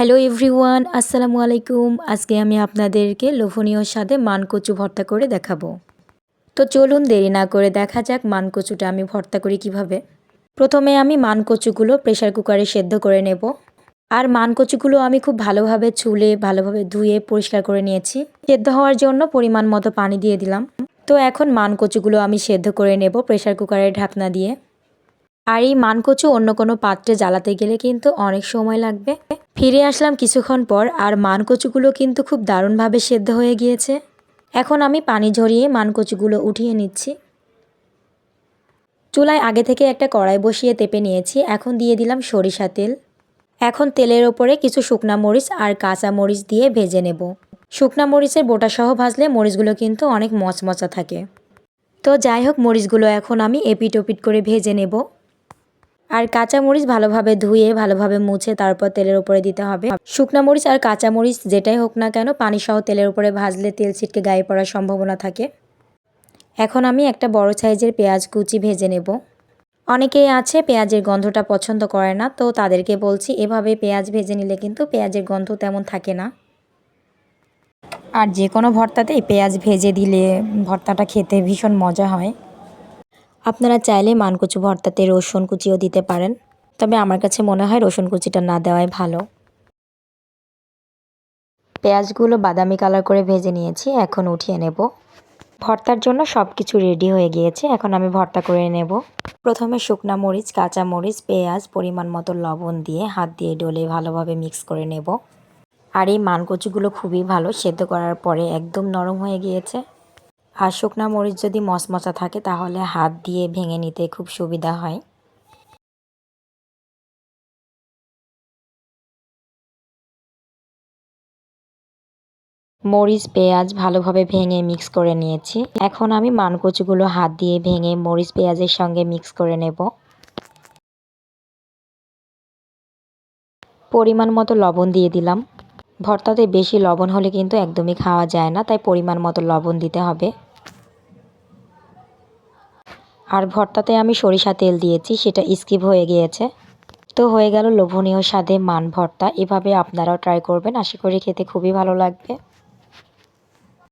Hello everyone আসসালামু আলাইকুম আজকে আমি আপনাদেরকে লোভনীয় স্বাদে মানকচু ভর্তা করে দেখাবো। তো চলুন দেরি না করে দেখা যাক মানকচুটা আমি ভর্তা করি কীভাবে। প্রথমে আমি মানকচুগুলো প্রেশার কুকারে সেদ্ধ করে নেব। আর মানকচুগুলো আমি খুব ভালোভাবে চুলে ভালোভাবে ধুয়ে পরিষ্কার করে নিয়েছি। সেদ্ধ হওয়ার জন্য পরিমাণ মতো পানি দিয়ে দিলাম। তো এখন মানকচুগুলো আমি সেদ্ধ করে নেব প্রেশার কুকারের ঢাকনা দিয়ে। আর এই মানকচু অন্য কোনো পাত্রে জ্বালাতে গেলে কিন্তু অনেক সময় লাগবে। ফিরে আসলাম কিছুক্ষণ পর আর মানকচুগুলো কিন্তু খুব দারুণভাবে সেদ্ধ হয়ে গিয়েছে। এখন আমি পানি ঝরিয়ে মানকচুগুলো উঠিয়ে নিচ্ছি। চুলায় আগে থেকে একটা কড়াই বসিয়ে তেপে নিয়েছি। এখন দিয়ে দিলাম সরিষা তেল। এখন তেলের ওপরে কিছু শুকনা মরিচ আর কাঁচা মরিচ দিয়ে ভেজে নেব। শুকনা মরিচের বোটা সহ ভাজলে মরিচগুলো কিন্তু অনেক মচমচা থাকে। তো যাই হোক, মরিচগুলো এখন আমি এপিট ওপিট করে ভেজে নেব। আর কাঁচা মরিচ ভালোভাবে ধুয়ে, ভালোভাবে মুছে তারপর তেলের উপরে দিতে হবে। শুকনা মরিচ আর কাঁচা মরিচ যেটাই হোক না কেন পানি সহ তেলের উপরে ভাজলে তেল ছিটকে গায়ে পড়ার সম্ভাবনা থাকে। এখন আমি একটা বড় সাইজের পেঁয়াজ কুচি ভেজে নেব। অনেকেই আছে পেঁয়াজের গন্ধটা পছন্দ করে না, তো তাদেরকে বলছি এভাবে পেঁয়াজ ভেজে নিলে কিন্তু পেঁয়াজের গন্ধ তেমন থাকে না। আর যে কোনো ভর্তাতেই পেঁয়াজ ভেজে দিলে ভর্তাটা খেতে ভীষণ মজা হয়। আপনারা চাইলে মানকুচু ভর্তাতে রসুন কুচিও দিতে পারেন, তবে আমার কাছে মনে হয় রসুন কুচিটা না দেওয়াই ভালো। পেঁয়াজগুলো বাদামি কালার করে ভেজে নিয়েছি, এখন উঠিয়ে নেব। ভর্তার জন্য সব কিছু রেডি হয়ে গিয়েছে, এখন আমি ভর্তা করে নেব। প্রথমে শুকনা মরিচ, কাঁচা মরিচ, পেঁয়াজ, পরিমাণ মতো লবণ দিয়ে হাত দিয়ে ডলে ভালোভাবে মিক্স করে নেব। আর এই মানকচুগুলো খুবই ভালো, সেদ্ধ করার পরে একদম নরম হয়ে গিয়েছে। আর শুকনা মরিচ যদি মচমচা থাকে, তাহলে হাত দিয়ে ভেঙে নিতে খুব সুবিধা হয়। মরিচ, পেঁয়াজ ভালোভাবে ভেঙে মিক্স করে নিয়েছি। এখন আমি মানকচুগুলো হাত দিয়ে ভেঙে মরিচ, পেঁয়াজের সঙ্গে মিক্স করে নেব। পরিমাণ মতো লবণ দিয়ে দিলাম। ভর্তাতে বেশি লবণ হলে কিন্তু একদমই খাওয়া যায় না, তাই পরিমাণ মতো লবণ দিতে হবে। আর ভর্তাতে আমি সরিষা তেল দিয়েছি, সেটা স্কিপ হয়ে গিয়েছে। তো হয়ে গেল লোভনীয় স্বাদে মান ভর্তা। এভাবে আপনারাও ট্রাই করবেন। আশা করি খেতে খুবই ভালো লাগবে।